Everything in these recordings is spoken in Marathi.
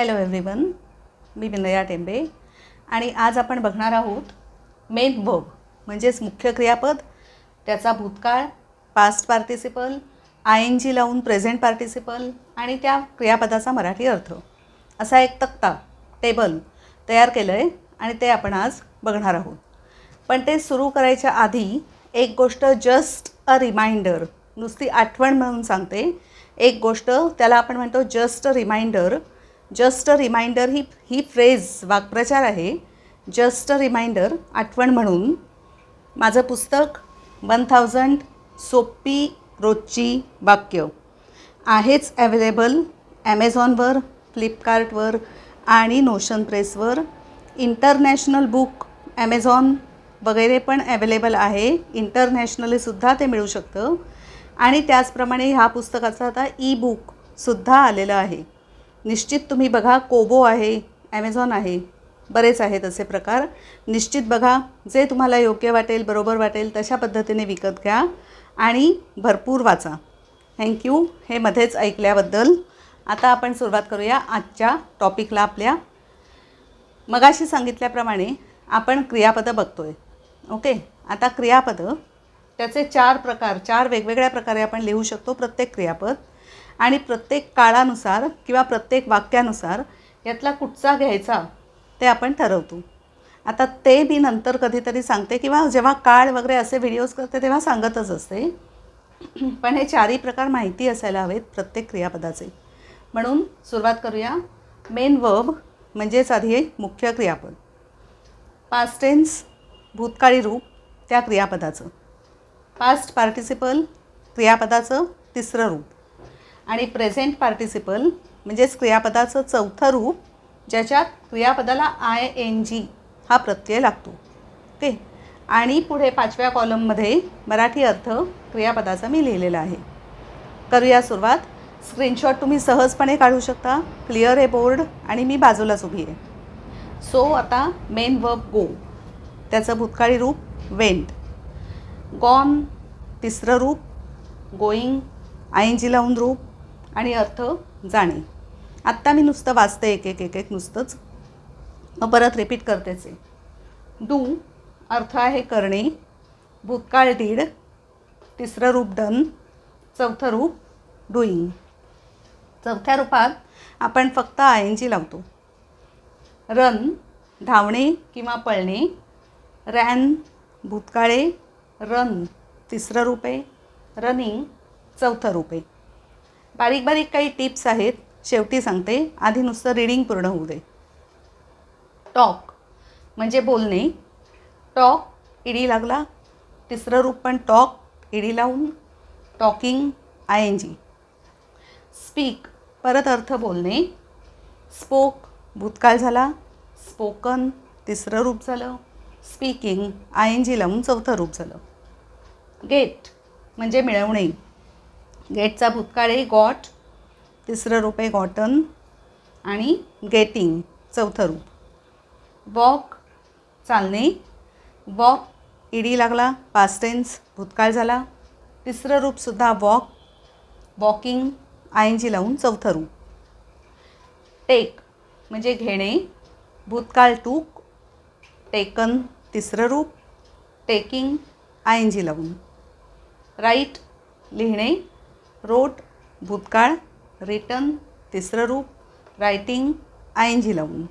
हॅलो एव्हरीवन मी विनया टेंबे. आणि आज आपण बघणार आहोत मेन वर्ब म्हणजेच मुख्य क्रियापद त्याचा भूतकाळ past participle I N G लावून प्रेझेंट पार्टिसिपल आणि त्या क्रियापदाचा मराठी अर्थ. असा एक तक्ता टेबल तयार केलं आहे आणि ते आपण आज बघणार आहोत. पण ते सुरू करायच्या आधी एक गोष्ट जस्ट अ रिमाइंडर नुसती आठवण म्हणून सांगते. एक गोष्ट त्याला आपण म्हणतो just a reminder just a reminder ही ही फ्रेज वाक्प्रचार आहे. जस्ट अ रिमाइंडर आठवण म्हणून. माझं पुस्तक वन थाउजंड सोपी रोजची वाक्य. आहेच ॲवेलेबल ॲमेझॉनवर फ्लिपकार्टवर आणि नोशन प्रेसवर इंटरनॅशनल बुक ॲमेझॉन वगैरे पण ॲवेलेबल आहे. इंटरनॅशनलीसुद्धा ते मिळू शकतं. आणि त्याचप्रमाणे ह्या पुस्तकाचं आता ई बुकसुद्धा आलेलं आहे. निश्चित तुम्ही बघा कोबो आहे ॲमेझॉन आहे बरेच आहेत असे प्रकार. निश्चित बघा जे तुम्हाला योग्य वाटेल बरोबर वाटेल तशा पद्धतीने विकत घ्या आणि भरपूर वाचा. थँक्यू हे मध्येच ऐकल्याबद्दल आता आपण सुरुवात करूया आजच्या टॉपिकला आपल्या. मगाशी सांगितल्याप्रमाणे आपण क्रियापदं बघतो आहे ओके आता क्रियापदं त्याचे चार प्रकार चार वेगवेगळ्या प्रकारे आपण लिहू शकतो प्रत्येक क्रियापद. आणि प्रत्येक काळानुसार किंवा प्रत्येक वाक्यानुसार यातला कुठचा घ्यायचा ते आपण ठरवतो. आता ते मी नंतर कधीतरी सांगते किंवा जेव्हा काळ वगैरे असे व्हिडिओज करते तेव्हा सांगतच असते. पण हे चारही प्रकार माहिती असायला हवेत प्रत्येक क्रियापदाचे. म्हणून सुरुवात करूया. मेन वर्ब म्हणजेच आधी मुख्य क्रियापद. पास्ट टेन्स भूतकाळी रूप त्या क्रियापदाचं. पास्ट पार्टिसिपल क्रियापदाचं तिसरं रूप. आणि प्रेझेंट पार्टिसिपल म्हणजेच क्रियापदाचं चौथं रूप ज्याच्यात क्रियापदाला आय एन जी हा प्रत्यय लागतो. ओके? आणि पुढे पाचव्या कॉलममध्ये मराठी अर्थ क्रियापदाचा मी लिहिलेला आहे. करूया सुरुवात. स्क्रीनशॉट तुम्ही सहजपणे काढू शकता. क्लिअर आहे बोर्ड आणि मी बाजूलाच उभी आहे. सो आता मेन वर्ब गो त्याचं भूतकाळी रूप वेंट गॉन तिसरं रूप गोईंग आय एन जी लावून रूप आणि अर्थ जाणे. आत्ता मी नुसतं वाचते एक एक एक एक नुसतंच. मग परत रिपीट करतेच आहे. डू अर्थ आहे करणे. भूतकाळ डीड. तिसरं रूप डन चौथं रूप डुईंग चौथ्या रूपात आपण फक्त आय एन जी लावतो. रन धावणे किंवा पळणे. रॅन भूतकाळे. रन तिसरं रूप आहे. रनिंग चौथं रूप आहे. बारीक बारीक काही टिप्स आहेत. शेवटी सांगते. आधी नुसतं रीडिंग पूर्ण होऊ दे. टॉक म्हणजे बोलणे. टॉक इडी लागला. तिसरं रूप पण टॉक इडी लावून. Talking I N G speak परत अर्थ बोलणे. स्पोक भूतकाळ झाला. स्पोकन तिसरं रूप झालं. स्पीकिंग आय एन जी लावून चौथं रूप झालं. गेट म्हणजे मिळवणे. गेटचा भूतकाळ आहे गॉट तिसरं रूप आहे गॉटन आणि गेटिंग चौथं रूप. वॉक चालणे वॉक इडी लागला पास्टेन्स भूतकाळ झाला. तिसरं रूपसुद्धा walk walking I N G लावून चौथं रूप. टेक म्हणजे घेणे भूतकाळ टूक टेकन तिसरं रूप टेकिंग आय एन जी लावून. राईट लिहिणे रोट भूतकाळ रिटन तिसरं रूप रायटिंग आयंजी लावून.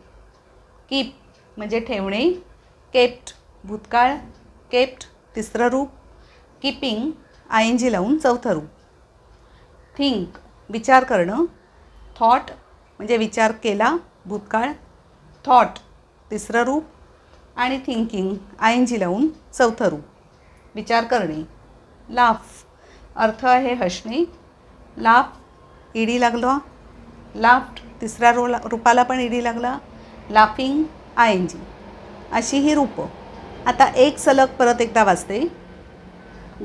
कीप म्हणजे ठेवणे केप्ट भूतकाळ केप्ट तिसरं रूप कीपिंग आयंजी लावून चौथं रूप. थिंक विचार करणं थॉट म्हणजे विचार केला भूतकाळ थॉट तिसरं रूप आणि थिंकिंग आयंजी लावून चौथं रूप. विचार करणे लाफ अर्थ आहे हसणे लाफ इडी लागला. लाफ्ट तिसऱ्या रोला रूपाला पण इडी लागला. लाफिंग आय एन जी अशी ही रूपं. आता एक सलग परत एकदा वाचते.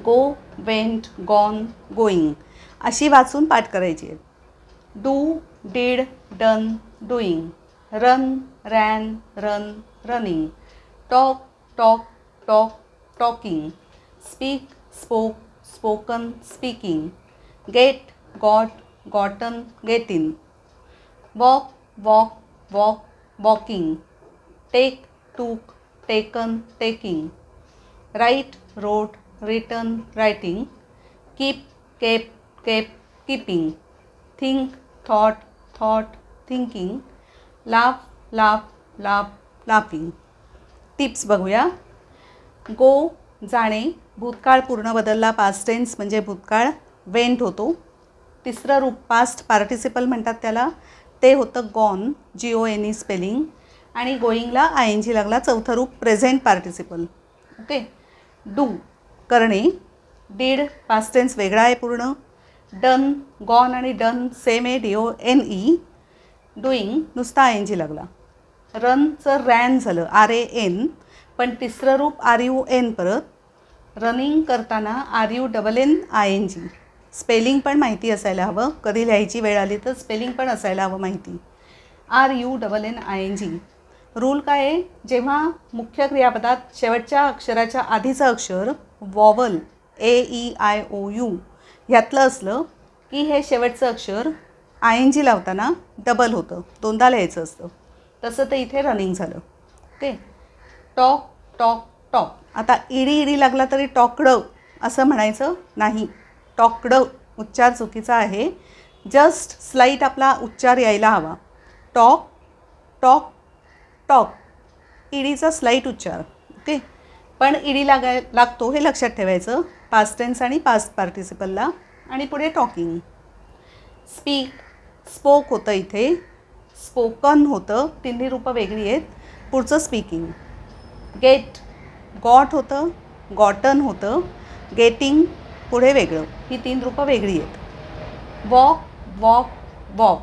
Go went gone going. अशी वाचून पाठ करायची आहे. Do did done doing. Run ran run running. Talk talk talk talking. Speak spoke spoken speaking get got gotten getting walk walk walk walking take took taken taking write wrote written writing keep kept kept keeping think thought thought thinking laugh laugh laugh laughing tips बघूया. गो जाणे. भूतकाळ पूर्ण बदलला पास्ट टेन्स म्हणजे भूतकाळ वेंट होतो. तिसरं रूप पास्ट पार्टिसिपल म्हणतात त्याला. ते होतं gone G O N E spelling आणि गोईंगला आय एन जी लागला चौथं रूप प्रेझेंट पार्टिसिपल ओके डू करणे. डीड पास्ट टेन्स वेगळा आहे पूर्ण. डन गॉन आणि डन सेम आहे D O N E doing नुसता आय एन जी लागला रनचं रॅन झालं आर ए एन पण तिसरं रूप आर यू एन परत. रनिंग करताना R U double N I N G spelling पण माहिती असायला हवं. कधी लिहायची वेळ आली तर स्पेलिंग पण असायला हवं माहिती. R U double N I N G rule काय आहे? जेव्हा मुख्य क्रियापदात शेवटच्या अक्षराच्या आधीचं अक्षर vowel A E I O U ह्यातलं असलं की हे शेवटचं अक्षर आय एन जी लावताना डबल होतं. दोनदा लिहायचं असतं. तसं ते इथे रनिंग झालं. Okay talk talk talk. आता इडी इडी लागला तरी टॉकडव असं म्हणायचं नाही. टॉकडव उच्चार चुकीचा आहे. जस्ट स्लाईट आपला उच्चार यायला हवा. Talk talk talk. इडीचा स्लाईट उच्चार. ओके? पण इडी लागाय लागतो हे लक्षात ठेवायचं. पास्ट टेन्स आणि पास्ट पार्टिसिपलला आणि पुढे टॉकिंग स्पीक स्पोक होतं इथे. स्पोकन होतं. तिन्ही रूपं वेगळी आहेत. पुढचं स्पीकिंग गेट गॉट होतं गॉटन होतं गेटिंग पुढे वेगळं. ही तीन रूपं वेगळी आहेत. वॉक वॉक वॉक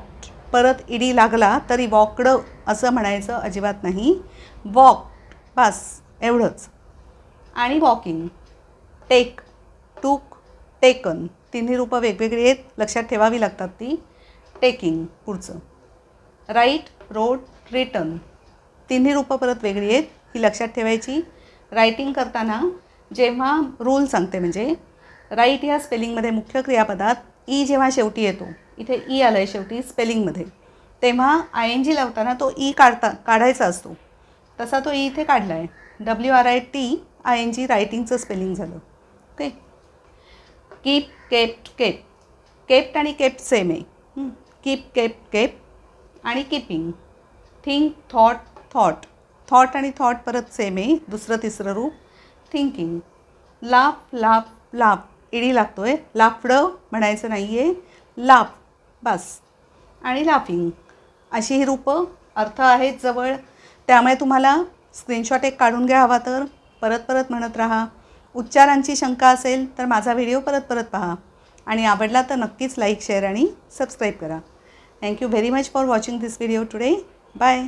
परत इडी लागला तरी वॉकडं असं म्हणायचं अजिबात नाही. वॉक बस एवढंच. आणि वॉकिंग. Take took taken. तिन्ही रूपं वेगवेगळी आहेत. लक्षात ठेवावी लागतात ती. टेकिंग पुढचं. Write wrote written. तिन्ही रूपं परत वेगळी आहेत. ही लक्षात ठेवायची. रायटिंग करताना जेव्हा रूल सांगते म्हणजे राईट या स्पेलिंगमध्ये मुख्य क्रियापदात ई जेव्हा शेवटी येतो इथे e ई आलं आहे शेवटी स्पेलिंगमध्ये तेव्हा आय एन जी लावताना तो ई काढता काढायचा असतो. तसा तो ई इथे काढला आहे W R I T I N G रायटिंगचं spelling झालं. Okay keep kept kept kept आणि केप्ट सेम आहे. कीप केप केप आणि keeping think thought thought thought आणि थॉट परत सेम आहे. दुसरं तिसरं रूप. थिंकिंग लाप लाप लाप. इडी लागतो आहे लाफडं म्हणायचं नाही आहे लाफ बस. आणि लाफिंग अशी ही रूपं अर्थ आहेत जवळ. त्यामुळे तुम्हाला स्क्रीनशॉट एक काढून घ्या हवा तर. परत परत म्हणत राहा. उच्चारांची शंका असेल तर माझा व्हिडिओ परत परत पहा. आणि आवडला तर नक्कीच लाईक शेअर आणि सबस्क्राईब करा. Thank you very much for watching this video today bye